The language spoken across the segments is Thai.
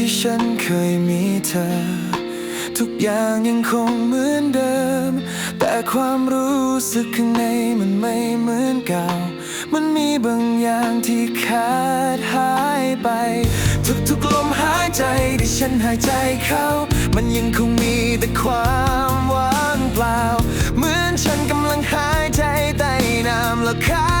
ที่ฉันเคยมีเธอ ทุกอย่างยังคงเหมือนเดิม แต่ความรู้สึกข้างในมันไม่เหมือนเก่า มันมีบางอย่างที่ขาดหายไป ทุกๆลมหายใจที่ฉันหายใจเข้า มันยังคงมีแต่ความว่างเปล่า เหมือนฉันกำลังหายใจใต้น้ำแล้วค่ะ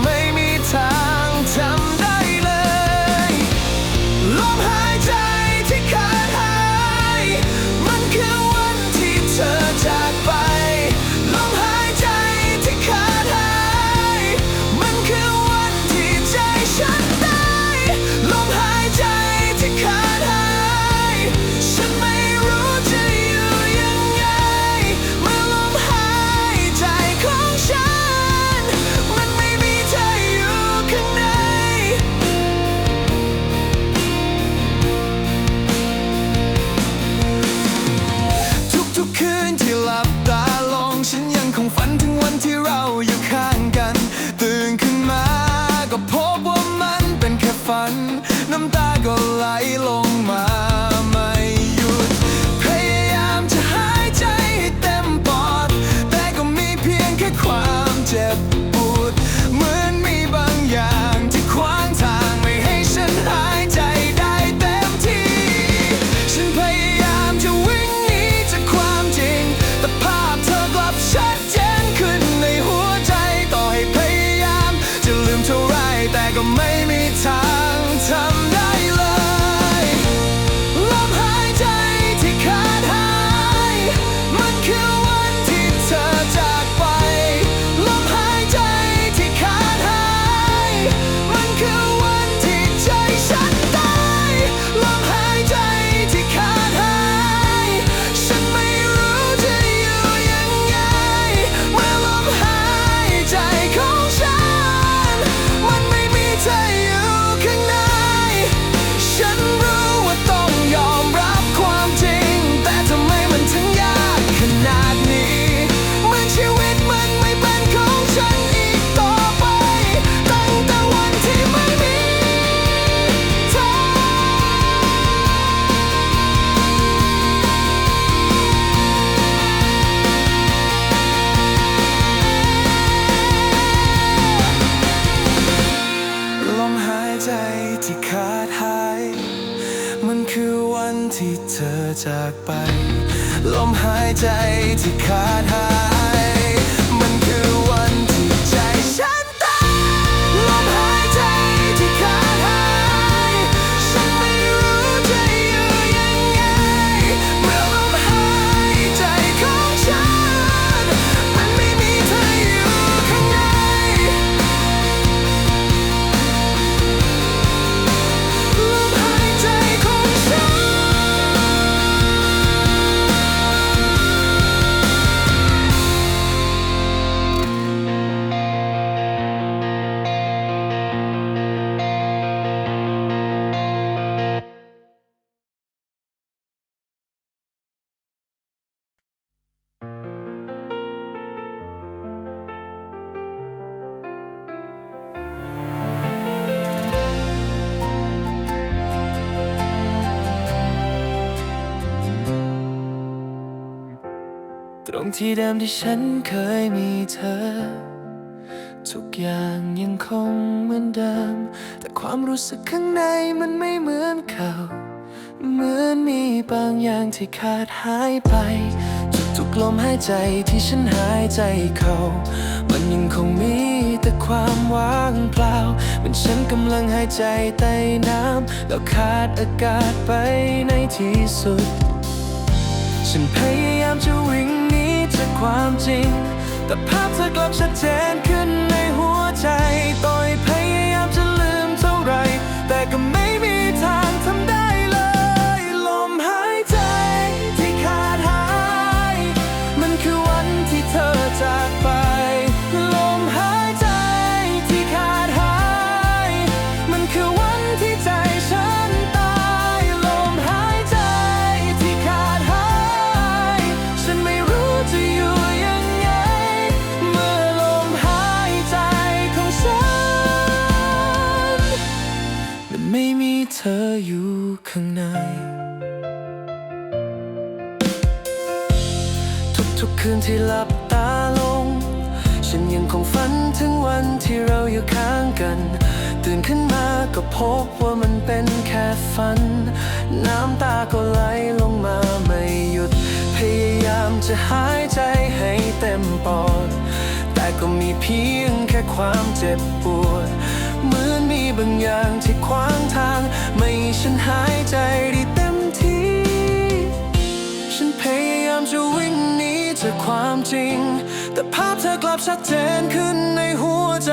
make go จากไป ลมหายใจ ตรงที่เดิมที่ฉันเคยมีเธอ ทุกอย่างยังคงเหมือนเดิม แต่ความรู้สึกข้างในมันไม่เหมือนเก่า เหมือนมีบางอย่างที่ขาดหายไป ทุกๆลมหายใจที่ฉันหายใจเข้า มันยังคงมีแต่ความว่างเปล่าเหมือนฉันกำลังหายใจใต้น้ำแล้วขาดอากาศไปในที่สุด ฉันพยายามจะวิ่ง จความจริง แต่ภาพเธอกลับชัดเจนขึ้นในหัวใจต่อย ทุกคืนที่หลับตาลง ฉันยังคงฝันถึงวันที่เราอยู่ข้างกัน ตื่นขึ้นมาก็พบว่ามันเป็นแค่ฝัน น้ำตาก็ไหลลงมาไม่หยุด พยายามจะหายใจให้เต็มปอด แต่ก็มีเพียงแค่ความเจ็บปวด เหมือนมีบางอย่างที่ขวางทาง ไม่ให้ฉันหายใจด้ จากความจริง แต่ภาพเธอกลับชัดเจนขึ้นในหัวใจ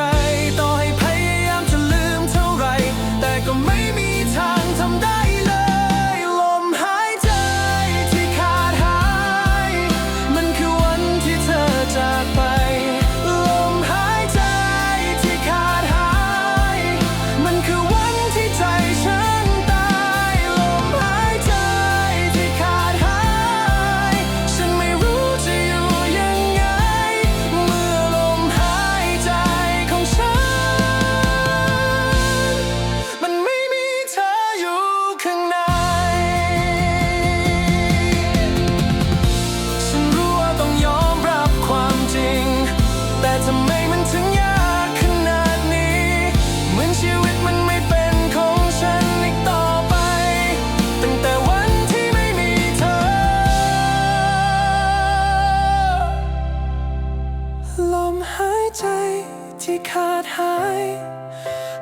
ดหาย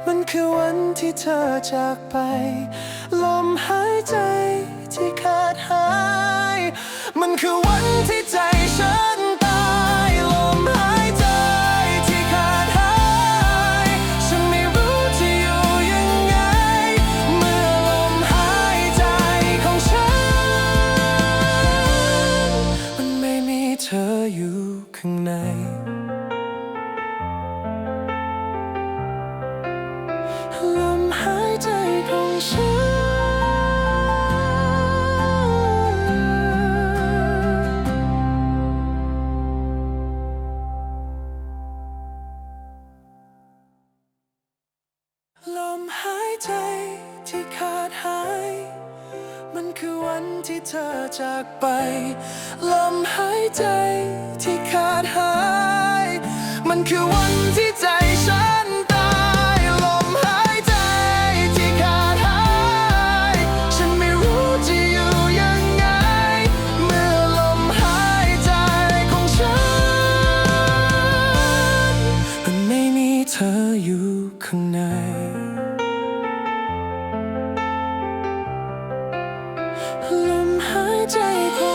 มันคือวันที่เธอจากไป ลมหายใจที่ขาดหาย มันคือวันที่ใจฉัน ขาดหาย มันคือวันที่เธอจากไป ลมหายใจที่ขาดหาย มันคือวันที่ใจ Jacob.